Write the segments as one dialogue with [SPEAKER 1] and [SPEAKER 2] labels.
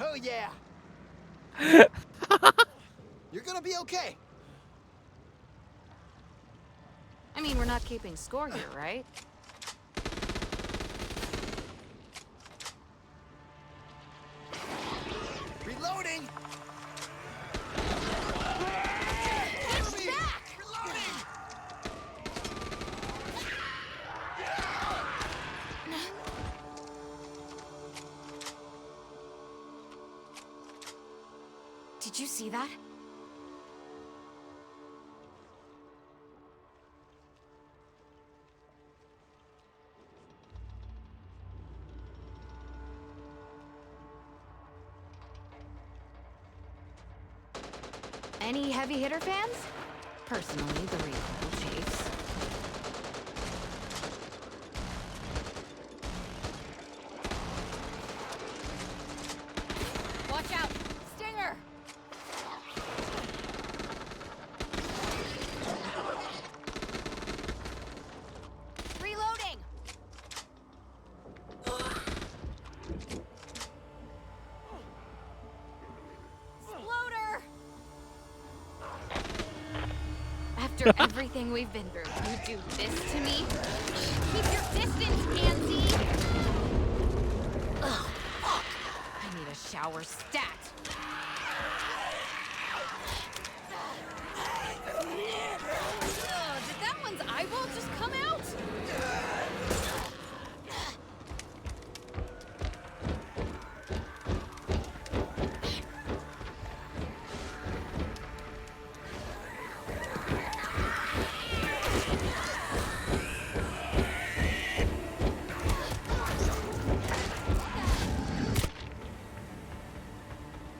[SPEAKER 1] Oh yeah. You're gonna be okay.
[SPEAKER 2] I mean, we're not keeping score here, right? Any heavy hitter fans? Personally, the recoil we've been through, you do this to me? Keep your distance, Pansy! Ugh, fuck. I need a shower stat.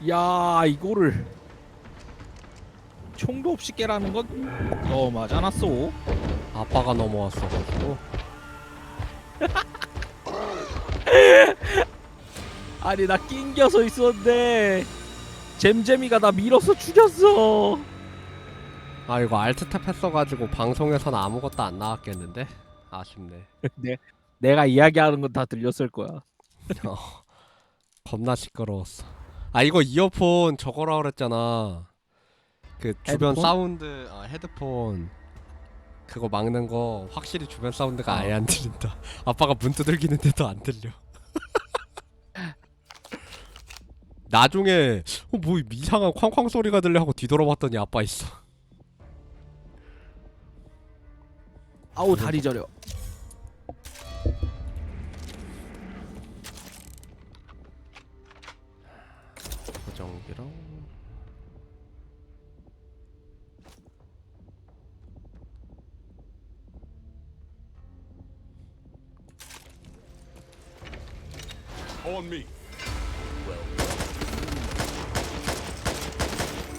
[SPEAKER 3] 야 이거를 총도 없이 깨라는 건 너무하지 않았어?
[SPEAKER 4] 아빠가 넘어왔어가지고
[SPEAKER 3] 아니 나 낑겨서 있었는데 잼잼이가 나 밀어서 죽였어.
[SPEAKER 4] 아 이거 알트탭 했어가지고 방송에서는 아무것도 안 나왔겠는데 아쉽네
[SPEAKER 3] 내 내가 이야기하는 건 다 들렸을 거야.
[SPEAKER 4] 어, 겁나 시끄러웠어 아 이거 이어폰 저거라 그랬잖아. 그 주변
[SPEAKER 3] 헤드폰?
[SPEAKER 4] 사운드 아 헤드폰. 그거 막는 거 확실히 주변 사운드가 아예 안 들린다. 아빠가 문 두들기는데도 안 들려. 나중에 어, 뭐 이상한 쾅쾅 소리가 들려 하고 뒤돌아봤더니 아빠 있어.
[SPEAKER 3] 아우 다리 저려.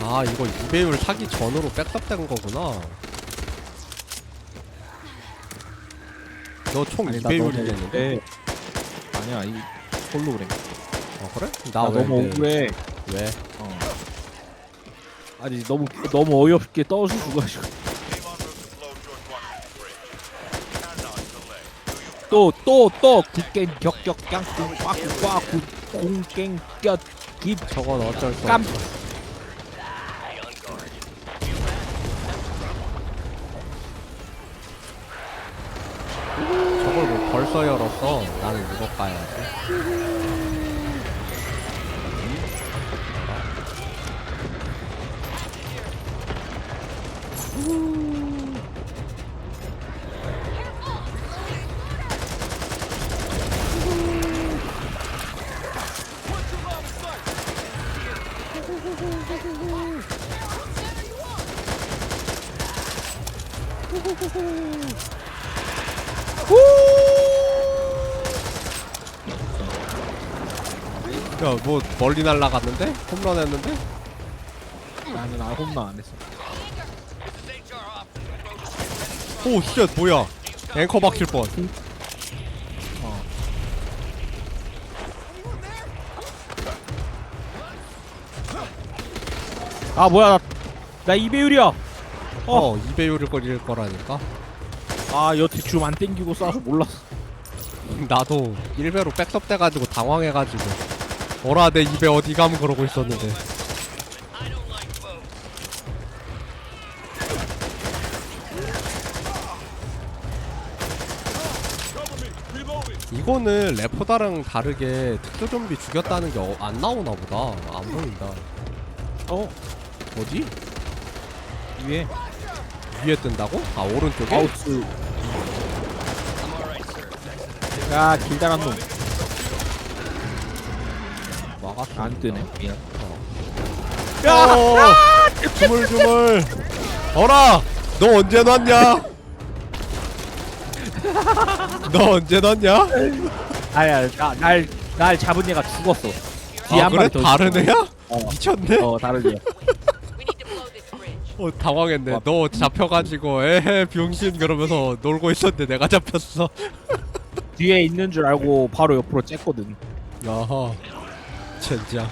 [SPEAKER 4] 아 이거 유배율 사기 전으로 백업된 거구나 너 총
[SPEAKER 3] 아니 나
[SPEAKER 4] 2배율이겠는데?
[SPEAKER 3] 네. 아니야 이 홀로그램.
[SPEAKER 4] 어 그래?
[SPEAKER 3] 나
[SPEAKER 4] 나 왜,
[SPEAKER 3] 너무
[SPEAKER 4] 왜,
[SPEAKER 3] 억울해.
[SPEAKER 4] 왜?
[SPEAKER 3] 어. 아니 너무 너무 어이없게 떠서 죽어가지고 또 또 또 국갱 격격 깡꿍 꽉꾸 꽉꾸 공갱 껴깁
[SPEAKER 4] 저건 어쩔 수
[SPEAKER 3] 깜.
[SPEAKER 4] 없어 저 야 뭐 멀리 날라갔는데? 홈런 했는데?
[SPEAKER 3] 나는 아 홈런 안 했어.
[SPEAKER 4] 오 진짜 뭐야 앵커 박힐 뻔
[SPEAKER 3] 아 뭐야 나, 나 이배율이야.
[SPEAKER 4] 어, 2배율을 거릴 거라니까?
[SPEAKER 3] 아 여태 줌 안 땡기고 쏴서 몰랐어.
[SPEAKER 4] 나도 1배로 백섭 돼가지고 당황해가지고. 어라 내 입에 어디 가면 그러고 있었는데. 이거는 레포다랑 다르게 특수 좀비 죽였다는 게 안 나오나 보다. 안 보인다.
[SPEAKER 3] 어? 어디? 위에
[SPEAKER 4] 위에 뜬다고? 아 오른쪽에?
[SPEAKER 3] 마우스 야 길다란 놈
[SPEAKER 4] 막았어
[SPEAKER 3] 안 뜨네 미안
[SPEAKER 4] 야! 주물주물 어라! 너 언제 놨냐? 너 언제 놨냐?
[SPEAKER 3] 아야 나날 날 잡은 얘가 죽었어 뒤에
[SPEAKER 4] 아
[SPEAKER 3] 한
[SPEAKER 4] 그래?
[SPEAKER 3] 마리 더
[SPEAKER 4] 다른
[SPEAKER 3] 있어.
[SPEAKER 4] 애야?
[SPEAKER 3] 어.
[SPEAKER 4] 미쳤네?
[SPEAKER 3] 어 다른 애
[SPEAKER 4] 어 당황했네.
[SPEAKER 3] 와.
[SPEAKER 4] 너 잡혀가지고 에헤 병신 그러면서 놀고 있었는데 내가 잡혔어.
[SPEAKER 3] 뒤에 있는 줄 알고 바로 옆으로 쬐거든.
[SPEAKER 4] 야하. 젠장.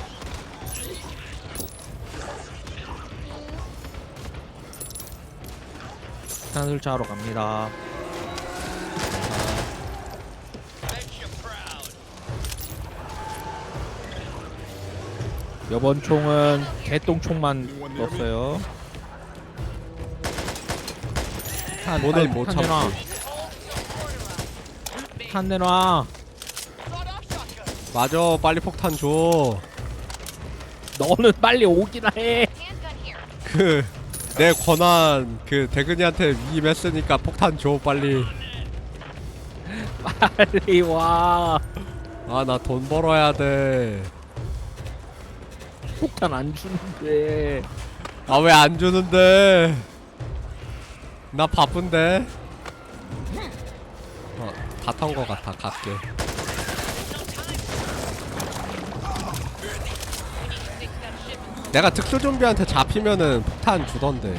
[SPEAKER 3] 산을 차러 갑니다. 이번 총은 개똥 총만 넣었어요 탄,
[SPEAKER 4] 오늘
[SPEAKER 3] 빨리 못탄 내놔. 탄 내놔
[SPEAKER 4] 맞아 빨리 폭탄 줘
[SPEAKER 3] 너는 빨리 오기나 해.
[SPEAKER 4] 그 내 권한 그 대근이한테 위임했으니까 폭탄 줘 빨리
[SPEAKER 3] 빨리 와
[SPEAKER 4] 아 나 돈 벌어야 돼
[SPEAKER 3] 폭탄 안 주는데
[SPEAKER 4] 아 왜 안 주는데? 나 바쁜데. 어, 다탄 거 같아. 갈게. 내가 특수 좀비한테 잡히면은 폭탄 주던데.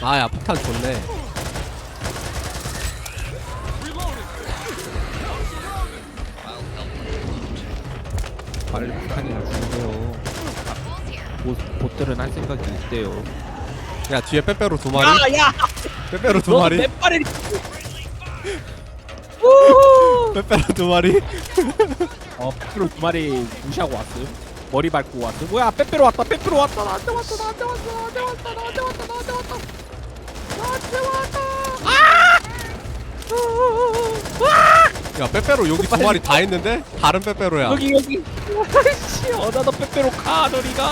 [SPEAKER 4] 아야 폭탄 좋네.
[SPEAKER 3] 폭탄이나 주세요. 보, 보들은 할 생각이 있대요.
[SPEAKER 4] 야 뒤에 빼빼로 두 마리.
[SPEAKER 3] 야야.
[SPEAKER 4] 빼빼로
[SPEAKER 3] 두너
[SPEAKER 4] 마리.
[SPEAKER 3] 내 빨리?
[SPEAKER 4] 빼빼로 두 마리.
[SPEAKER 3] 어 빼빼로 두 마리 무시하고 왔어요? 머리 밟고 왔어 뭐야 빼빼로 왔다 빼빼로 왔다. 나한테 왔다 나한테 왔다 나한테 왔다 나한테 왔다 나한테 왔다 나한테 왔다 아!
[SPEAKER 4] 야 빼빼로 여기 두 마리 다 있는데 다른 빼빼로야.
[SPEAKER 3] 여기 여기 아이씨 어나더 빼빼로 가 너리가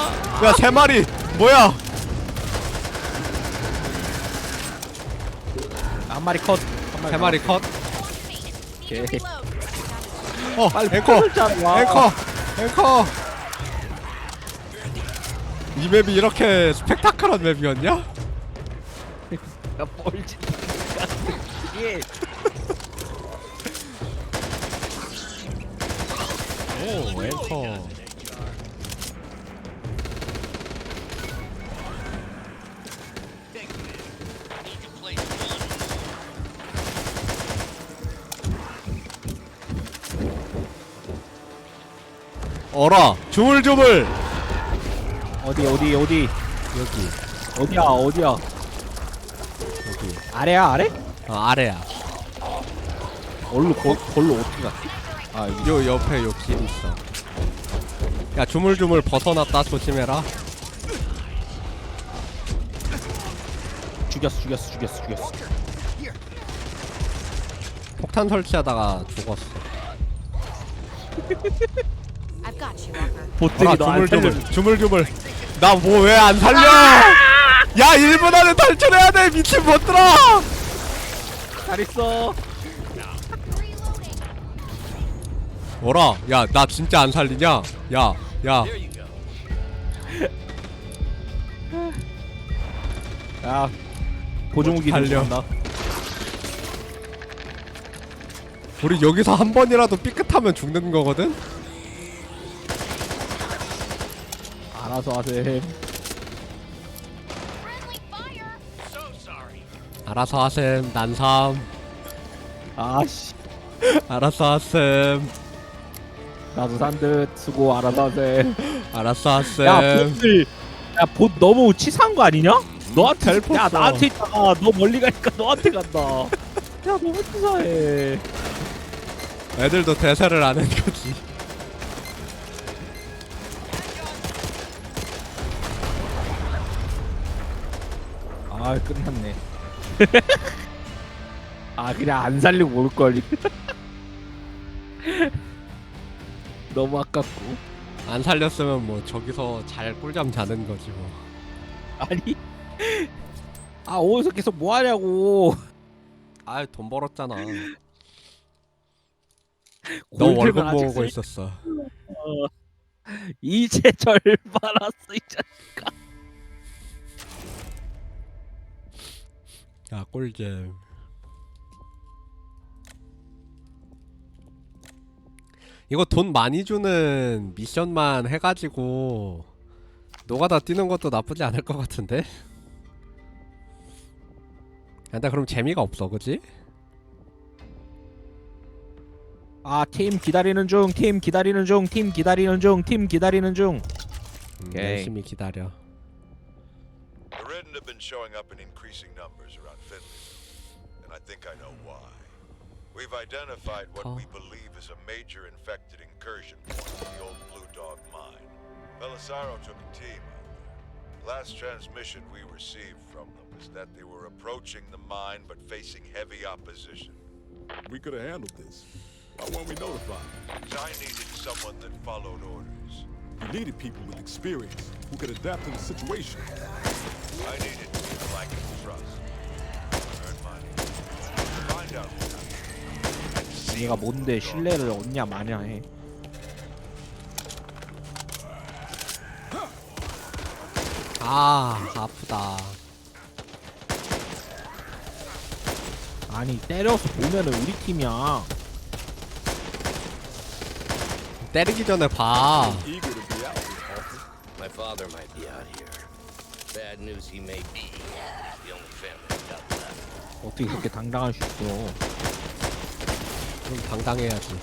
[SPEAKER 4] 야 세 마리. 뭐야?
[SPEAKER 3] 한 마리 컷. 한
[SPEAKER 4] 세 마리 컷.
[SPEAKER 2] Reload.
[SPEAKER 4] 어
[SPEAKER 3] 빨리
[SPEAKER 4] 앵커.
[SPEAKER 3] 잡아.
[SPEAKER 4] 앵커 앵커 이 맵이 이렇게 스펙타클한 맵이었냐?
[SPEAKER 3] 야 뻘짓 같 은 게.
[SPEAKER 4] 오 앵커. 어라 조물조물.
[SPEAKER 3] 어디 어디 어디?
[SPEAKER 4] 여기.
[SPEAKER 3] 어디야 어디야?
[SPEAKER 4] 여기.
[SPEAKER 3] 아래야 아래?
[SPEAKER 4] 어, 아래야.
[SPEAKER 3] 얼로 거, 걸로 어떻게 갔지? 아 여기
[SPEAKER 4] 요 옆에 요 길 있어. 야 조물조물 벗어났다. 조심해라.
[SPEAKER 3] 죽였어 죽였어 죽였어 죽였어.
[SPEAKER 4] 폭탄 설치하다가 죽었어.
[SPEAKER 2] I've got you, Walker.
[SPEAKER 3] 보트리
[SPEAKER 4] 어라
[SPEAKER 3] 너안 살려
[SPEAKER 4] 조물조물. 조물조물. 나 뭐 왜 안 살려? 야 1분 안에 탈출해야 돼 미친 못들아
[SPEAKER 3] 잘 있어
[SPEAKER 4] 뭐라? 야, 나 진짜 안 살리냐? 야, 야.
[SPEAKER 3] 야 보조무기
[SPEAKER 4] 달려.
[SPEAKER 3] 들고 간다
[SPEAKER 4] 우리 여기서 한 번이라도 삐끗하면 죽는 거거든?
[SPEAKER 3] 알아서 하셈.
[SPEAKER 4] 알아서 하셈 난삼
[SPEAKER 3] 아씨
[SPEAKER 4] 알아서 하셈
[SPEAKER 3] 나도 산듯 수고 알아서 하셈
[SPEAKER 4] 알아서 하셈
[SPEAKER 3] 야 보들. 야보 너무 치사한 거 아니냐? 너한테 야. 나한테 있다가 너 멀리 가니까 너한테 간다. 야 너무 치사해.
[SPEAKER 4] 애들도 대사를 안 한 거지.
[SPEAKER 3] 아 끝났네. 아 그냥 안 살리고 올 걸 너무 아깝고.
[SPEAKER 4] 안 살렸으면 뭐 저기서 잘 꿀잠 자는 거지 뭐.
[SPEAKER 3] 아니. 아 어디서 계속 뭐 하냐고.
[SPEAKER 4] 아 돈 벌었잖아. 너
[SPEAKER 3] 골드만
[SPEAKER 4] 월급
[SPEAKER 3] 아직
[SPEAKER 4] 모으고
[SPEAKER 3] 쓰-
[SPEAKER 4] 있었어.
[SPEAKER 3] 이제 절반 왔어 이제
[SPEAKER 4] 야 꿀잼 이거 돈 많이 주는 미션만 해가지고 노가다 뛰는 것도 나쁘지 않을 것 같은데? 근데 그럼 재미가 없어 그지?
[SPEAKER 3] 아 팀 기다리는 중 팀 기다리는 중 팀 기다리는 중 팀 기다리는 중
[SPEAKER 4] 음,
[SPEAKER 3] 오케이.
[SPEAKER 4] 열심히 기다려
[SPEAKER 5] The Ridden have been showing up in increasing numbers around Finland, and I think I know why. We've identified what
[SPEAKER 4] Oh.
[SPEAKER 5] we believe is a major infected incursion point in the old Blue Dog mine. Belisaro took a team out there. Last transmission we received from them was that they were approaching the mine but facing heavy opposition.
[SPEAKER 6] We could have handled this. Why weren't we notified?
[SPEAKER 5] I needed someone that followed orders.
[SPEAKER 6] We needed people with experience who could adapt to the situation.
[SPEAKER 5] I needed people I could trust. Earn money. Find out who and see
[SPEAKER 3] 얘가
[SPEAKER 5] who
[SPEAKER 3] 뭔데 신뢰를 얻냐 마냐 해
[SPEAKER 4] 아 아프다
[SPEAKER 3] 아니 때려서 보면은 우리 팀이야
[SPEAKER 4] 때리기 전에 봐
[SPEAKER 6] Eager to be out here, Arthur.
[SPEAKER 7] My father might be out here. Bad news, he may be the only family I've got left.
[SPEAKER 3] 어떻게 그렇게 당당할 수 있어
[SPEAKER 4] 좀 당당해야지.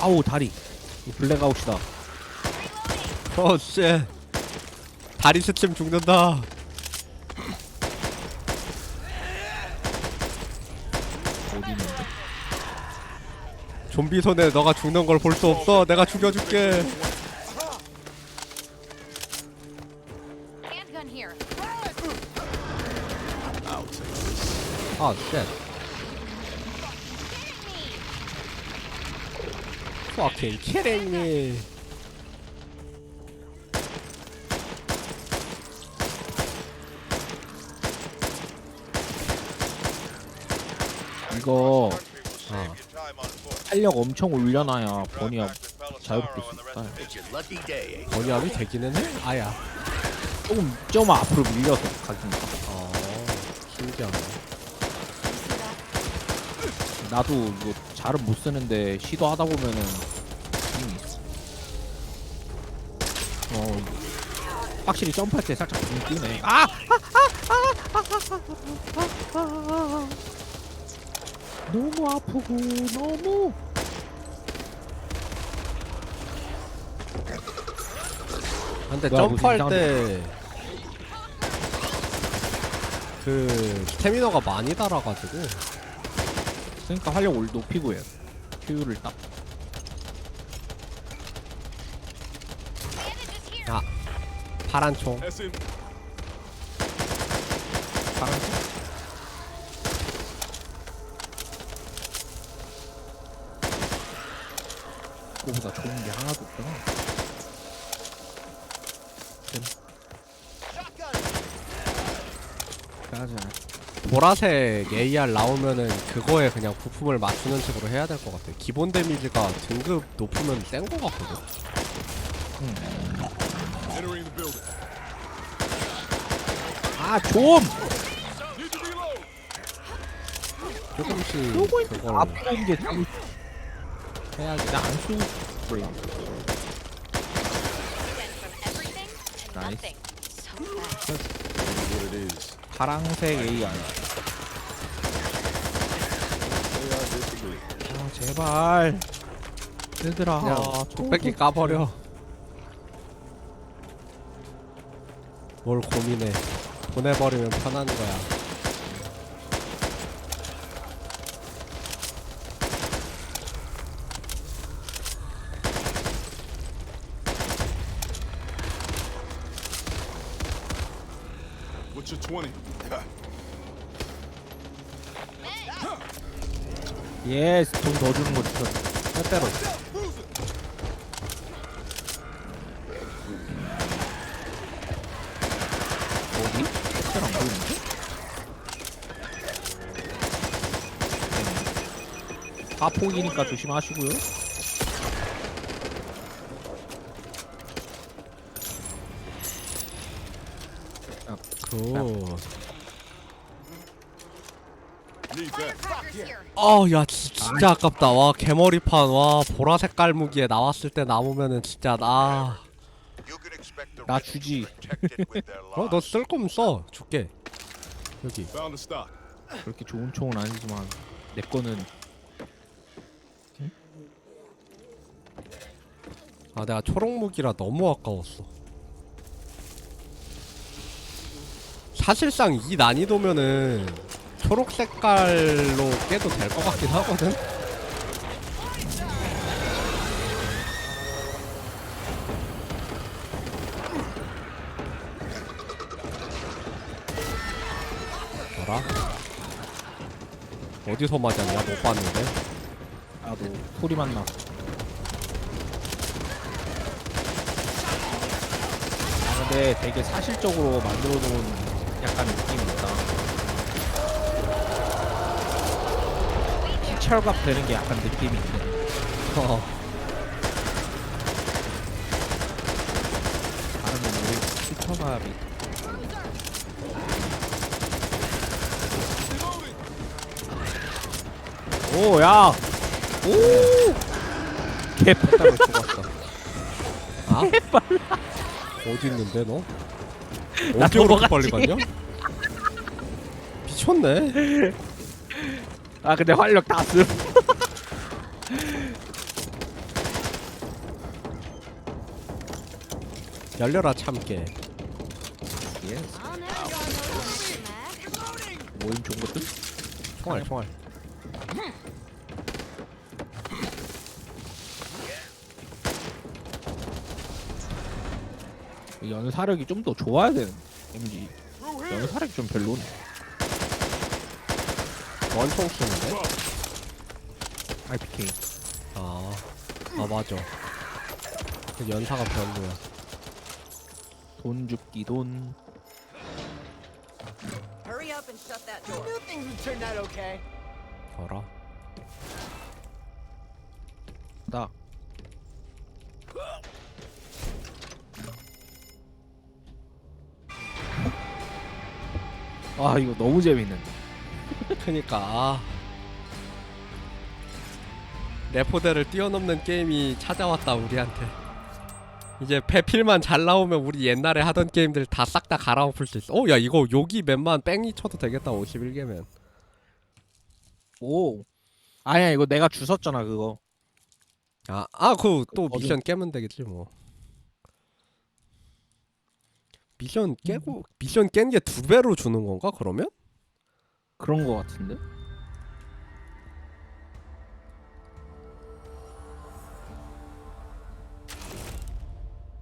[SPEAKER 3] 아우 다리. 이 블랙아웃이다.
[SPEAKER 4] 어씨. 다리 스침 죽는다.
[SPEAKER 3] 어디 있는데
[SPEAKER 4] 좀비 손에 너가 죽는 걸 볼 수 없어. 내가 죽여줄게 아쉣 fucking kidding me
[SPEAKER 3] 이거
[SPEAKER 5] foot.
[SPEAKER 3] 탄력 엄청 올려놔야
[SPEAKER 5] Belisaro
[SPEAKER 3] 자유롭게 수 있다
[SPEAKER 7] eh?
[SPEAKER 4] 번역이 되기는 해? 아야
[SPEAKER 3] 조금 좀 앞으로 밀려서 가긴 가.
[SPEAKER 4] 어 신기하네
[SPEAKER 3] 나도 이거 잘은 못 쓰는데 시도하다 보면은 있어. 어 확실히 점프할 때 살짝 눈 뜨네. 아! 너무 아프고 너무.
[SPEAKER 4] 근데
[SPEAKER 3] 뭐야,
[SPEAKER 4] 점프할
[SPEAKER 3] 무슨
[SPEAKER 4] 때 그 스태미너가 많이 달아가지고
[SPEAKER 3] 그러니까 활력 올 높이고 해. 효율을 딱.
[SPEAKER 4] 아 파란 총
[SPEAKER 6] it.
[SPEAKER 3] 파란색. 그거보다 좋은 게 하나도 없구나. 가자.
[SPEAKER 4] 보라색 AR 나오면은 그거에 그냥 부품을 맞추는 식으로 해야 될 것 같아. 기본 데미지가 등급 높으면 센거 같거든.
[SPEAKER 3] 아 좀! 쏘고
[SPEAKER 4] 조금씩 그걸
[SPEAKER 3] 앞으로 온게 좀
[SPEAKER 4] 해야지.
[SPEAKER 3] 나안 쏘. 플레임.
[SPEAKER 2] Went from everything and
[SPEAKER 3] Nice.
[SPEAKER 6] What it is.
[SPEAKER 3] 파랑색 AR.
[SPEAKER 6] Say I disagree.
[SPEAKER 3] 아 제발. 얘들아.
[SPEAKER 4] 그냥 뚝배기 까버려 뭘 고민해 보내버리면 편한 거야
[SPEAKER 6] What's your 20?
[SPEAKER 3] 예스 돈 더 주는 거 진짜 빼빼로. 어디? 빼빼로 안 보이는데? 파폭이니까 조심하시고요.
[SPEAKER 4] 굿
[SPEAKER 6] Need that.
[SPEAKER 4] 어야 진짜 아깝다 와 개머리판 와 보라색 깔무기에 나왔을 때 남으면은 진짜 나
[SPEAKER 5] the
[SPEAKER 3] 나 주지.
[SPEAKER 4] 어, 너. 쓸 거면 써. 줄게. 여기.
[SPEAKER 3] 그렇게 좋은 총은 아니지만 내 거는
[SPEAKER 4] 아, 내가 초록 무기라 너무 아까웠어. 사실상 이 난이도면은 초록 색깔로 깨도 될 것 같긴 하거든. 뭐라? 어디서 맞았냐? 못 봤는데.
[SPEAKER 3] 나도 소리만 나. 아 근데 되게 사실적으로 만들어 놓은 약간 느낌이 있다. 철갑 되는 게 약간 느낌이 있네.
[SPEAKER 4] 어.
[SPEAKER 3] 다른 건 우리 피처갑이 오, 야! 오! 개빨로 죽었어.
[SPEAKER 4] 아? 어디 있는데 너?
[SPEAKER 3] 나
[SPEAKER 4] 어디 그렇게
[SPEAKER 3] 넘어갔지.
[SPEAKER 4] 빨리 갔냐? 미쳤네.
[SPEAKER 3] 아, 근데 활력 다 쓴.
[SPEAKER 4] 열려라 참깨.
[SPEAKER 3] 예.
[SPEAKER 2] Mac.
[SPEAKER 3] 모임 좋은 것들?
[SPEAKER 4] 총알 총알.
[SPEAKER 3] 이 연사력이 좀 더 좋아야 되는 MG. 연사력이 좀 별로네.
[SPEAKER 4] 원총 쓰는데?
[SPEAKER 3] IPK.
[SPEAKER 4] 아, 아 맞아. 그 연사가 별로야.
[SPEAKER 3] 돈 줍기 돈.
[SPEAKER 8] Hurry up and shut that door.
[SPEAKER 1] Knew things would turn out okay.
[SPEAKER 4] 어라?
[SPEAKER 3] 나. 아 이거 너무 재밌는데.
[SPEAKER 4] 그니까 아. 레포대를 뛰어넘는 게임이 찾아왔다 우리한테. 이제 배필만 잘 나오면 우리 옛날에 하던 게임들 다 싹 다 갈아엎을 수 있어. 어, 야 이거 여기 맵만 뺑이 쳐도 되겠다. 51개면.
[SPEAKER 3] 오. 아니야 이거 내가 주웠잖아 그거.
[SPEAKER 4] 아, 아, 그 또
[SPEAKER 3] 어디-
[SPEAKER 4] 미션 깨면 되겠지 뭐. 미션 깨고 미션 깬 게 두 배로 주는 건가 그러면?
[SPEAKER 3] 그런 거 같은데.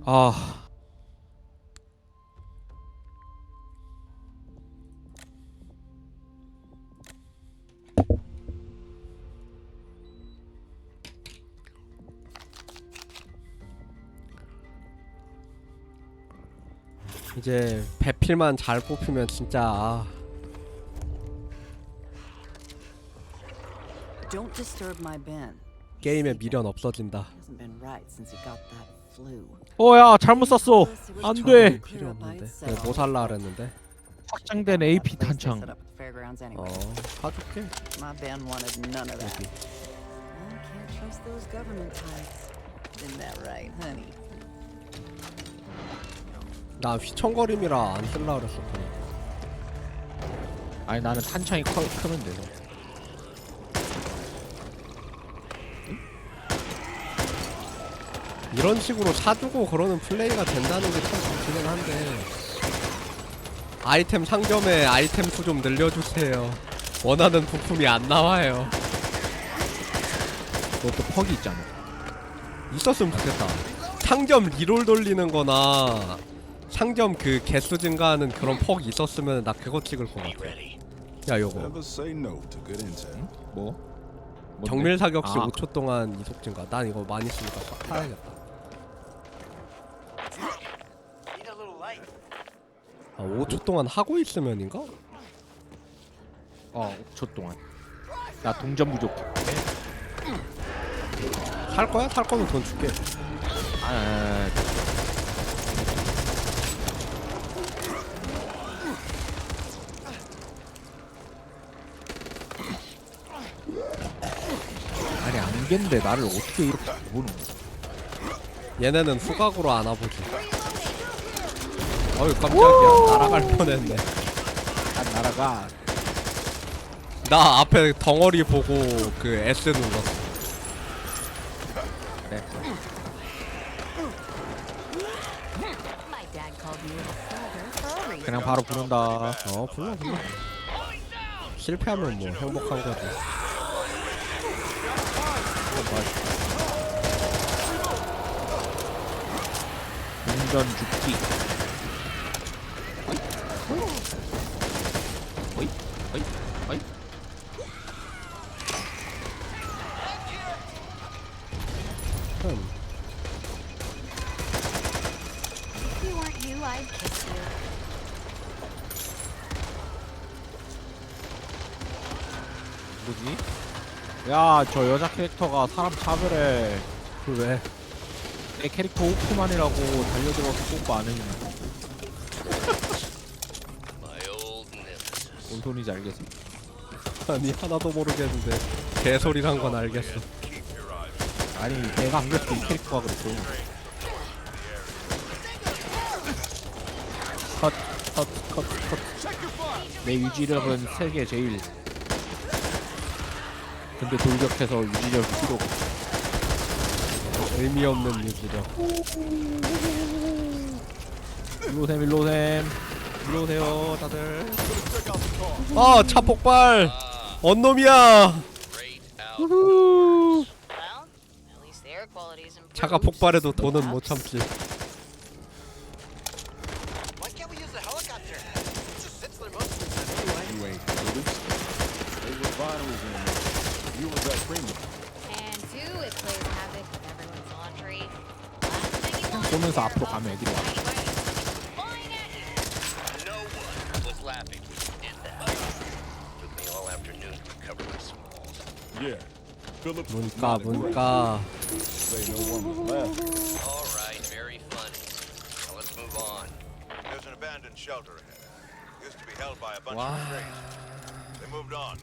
[SPEAKER 3] 아.
[SPEAKER 4] 이제 배필만 잘 뽑히면 진짜 아,
[SPEAKER 8] Don't disturb my Ben.
[SPEAKER 4] 게임의 미련 없어진다.
[SPEAKER 8] Hasn't been right since he got that flu.
[SPEAKER 3] 어야 잘못 쐈어. 안 돼.
[SPEAKER 4] 필요 없는데. 내가 뭐 살라 그랬는데.
[SPEAKER 3] 확장된 AP 탄창.
[SPEAKER 8] set up at the fairgrounds
[SPEAKER 4] 어,
[SPEAKER 8] anyway.
[SPEAKER 4] 사줄게.
[SPEAKER 8] My Ben wanted none of that.
[SPEAKER 4] 여기.
[SPEAKER 8] I can't trust those government types. Isn't that right, honey?
[SPEAKER 4] 나 휘청거림이라 안 쓸라 그랬었거든
[SPEAKER 3] 아니 나는 탄창이 커, 크면 돼서
[SPEAKER 4] 이런 식으로 사주고 그러는 플레이가 된다는 게 참 좋기는 한데. 아이템 상점에 아이템 수 좀 늘려주세요. 원하는 부품이 안 나와요.
[SPEAKER 3] 그것도 퍽이 있잖아.
[SPEAKER 4] 있었으면 좋겠다. 상점 리롤 돌리는 거나 상점 그 개수 증가하는 그런 퍽 있었으면 나 그거 찍을 것 같아. 야 요거.
[SPEAKER 3] 뭐? 뭔데?
[SPEAKER 4] 정밀 사격 시
[SPEAKER 3] 아.
[SPEAKER 4] 5초 동안 이속 증가. 난 이거 많이 쓰니까 사- 사야겠다 아 5초 동안 하고 있으면인가?
[SPEAKER 3] 어 5초 동안 나 동전 부족해
[SPEAKER 4] 살 거야? 살 거면 돈 줄게
[SPEAKER 3] 아, 아, 아. 아니 안개인데 나를 어떻게 이렇게 보는 거야
[SPEAKER 4] 얘네는 후각으로 안아보지 어이 깜짝이야. 날아갈 뻔했네.
[SPEAKER 3] 난 나라가.
[SPEAKER 4] 나 앞에 덩어리 보고 그 S 눌렀어.
[SPEAKER 2] reason.
[SPEAKER 3] 그냥 바로 부른다.
[SPEAKER 4] 어 불러 불러. 실패하면 뭐 행복한 거지.
[SPEAKER 3] 동전 죽기 어이? 어이? 어이?
[SPEAKER 4] 흠.
[SPEAKER 2] If you weren't you, I'd kiss you.
[SPEAKER 3] 뭐지? 야 저 여자 캐릭터가 사람 차별해
[SPEAKER 4] 그 왜?
[SPEAKER 3] 내 캐릭터 오프만이라고 달려들어서 뽀뽀 안 했냐
[SPEAKER 7] My old nemesis.
[SPEAKER 3] 뭔 소리인지 알겠어?
[SPEAKER 4] 아니 하나도 모르겠는데 개소리란 건 알겠어
[SPEAKER 3] 아니 내가 안 그랬어 이 캐릭터가 그랬어 컷 컷 컷 컷 내 유지력은 세계 제일 근데 돌격해서 유지력 없어.
[SPEAKER 4] 의미 없는 유지력.
[SPEAKER 3] 일로셈 일로셈. 일로오세요 다들.
[SPEAKER 4] 아 차 폭발. 언놈이야. 차가 폭발해도 돈은 못 참지
[SPEAKER 7] afternoon to recover my smalls.
[SPEAKER 6] Yeah. Phillips was
[SPEAKER 4] 문까
[SPEAKER 6] not aggressive.
[SPEAKER 4] 문까
[SPEAKER 6] Say no one was laughing.
[SPEAKER 7] All right, very funny. Now let's move on.
[SPEAKER 5] There's an abandoned shelter ahead. Used to be held by a bunch of crates. They moved on.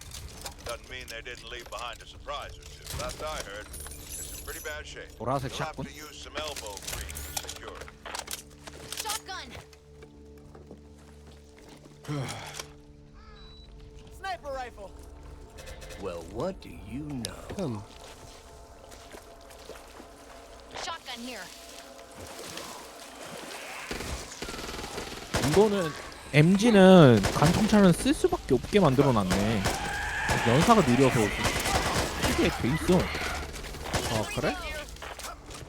[SPEAKER 5] Doesn't mean they didn't leave behind a surprise or two. Last I heard, it's in pretty bad shape.
[SPEAKER 3] 보라색
[SPEAKER 5] You'll have
[SPEAKER 3] 샷건
[SPEAKER 5] to use some elbow grease to secure it.
[SPEAKER 2] Shotgun.
[SPEAKER 1] Sniper rifle.
[SPEAKER 7] Well, what do you know?
[SPEAKER 4] 흠
[SPEAKER 2] Shotgun here.
[SPEAKER 3] 이거는 MG는 관통차는 쓸 수밖에 없게 만들어놨네 연사가 느려서 이게 돼 있어
[SPEAKER 4] 어 그래?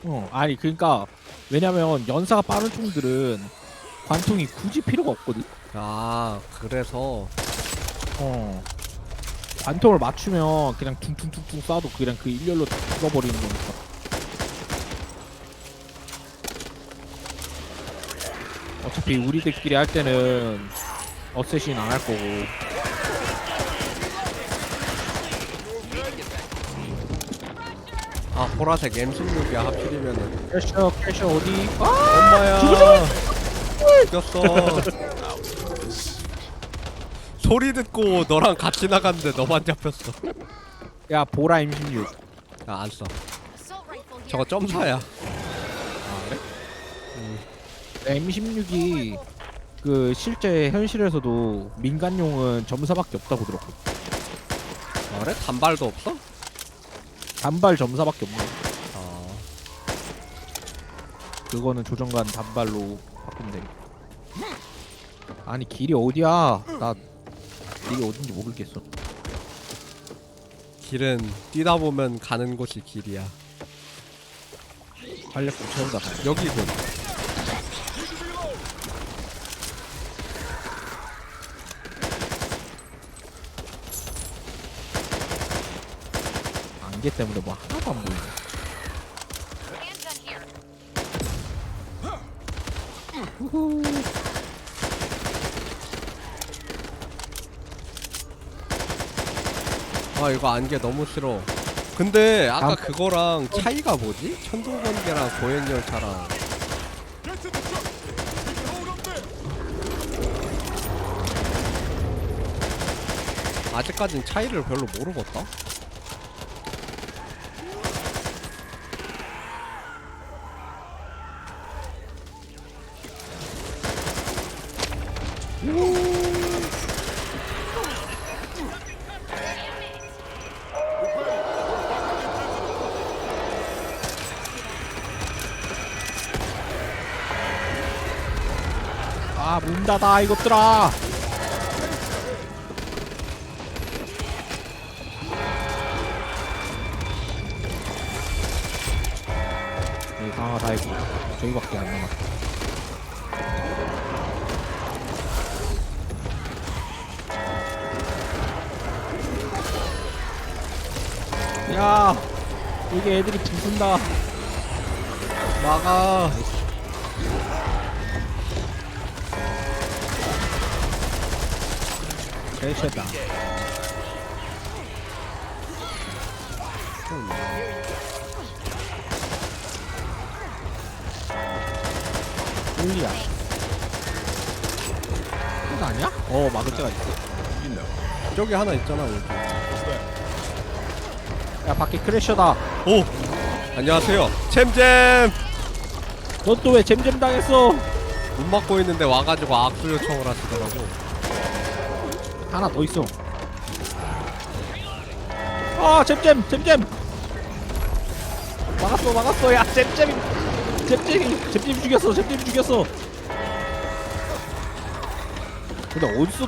[SPEAKER 3] 어 아니 그러니까 왜냐면 연사가 빠른 총들은 관통이 굳이 필요가 없거든
[SPEAKER 4] 아 그래서
[SPEAKER 3] 어. 관통을 맞추면 그냥 퉁퉁퉁퉁 쏴도 그냥 그 일렬로 다 죽어버리는 거니까. 어차피 우리들끼리 할 때는 어쌔신 안 할 거고.
[SPEAKER 4] 아 보라색 M16이야 하필이면은.
[SPEAKER 3] 캐셔 캐셔 어디? 아
[SPEAKER 4] 엄마야. 죽였어 소리 듣고 너랑 같이 나갔는데 너만 잡혔어
[SPEAKER 3] 야 보라 M16
[SPEAKER 4] 야 안써
[SPEAKER 2] Assault rifle here.
[SPEAKER 4] 저거 점사야
[SPEAKER 3] M16이 그 실제 현실에서도 민간용은 점사밖에 없다고 들었고
[SPEAKER 4] 아, 그래? 단발도 없어?
[SPEAKER 3] 단발 점사밖에 없네.
[SPEAKER 4] 아
[SPEAKER 3] 그거는 조정관 단발로 바꾸면 되겠다. 아니 길이 어디야? 나 길이 어딘지 모르겠어.
[SPEAKER 4] 길은 뛰다 보면 가는 곳이 길이야
[SPEAKER 3] 활력도 채우다 가.
[SPEAKER 4] 여기군
[SPEAKER 3] 안개 때문에 뭐 하나도 안 보이네.
[SPEAKER 2] On
[SPEAKER 4] 아 이거 안개 너무 싫어 근데 아까
[SPEAKER 3] 다음-
[SPEAKER 4] 그거랑 차이가 뭐지? 천둥번개랑 고행열차랑. 아직까진 차이를 별로 모르겠다
[SPEAKER 3] 아, 문 닫아, 이것들아! 여기 강화 다 했고, 저기밖에 안 남았어. 야! 여기 애들이 부순다.
[SPEAKER 4] 막아
[SPEAKER 3] 대체다. 홀리야. 그거 아니야? 어, 막을 때가 있어.
[SPEAKER 4] 저기 하나 있잖아 여기
[SPEAKER 3] 야, 밖에 크래셔다.
[SPEAKER 4] 오! 안녕하세요 잼잼!
[SPEAKER 3] 너또왜 잼잼 당했어?
[SPEAKER 4] 문 막고 있는데 와가지고 악수 요청을 하시더라고
[SPEAKER 3] 하나 더 있어. 아, 잼잼, 잼잼. 막았어, 막았어. 야, 잼잼이, 잼잼이, 잼잼 죽였어, 잼잼 죽였어. 근데 어디서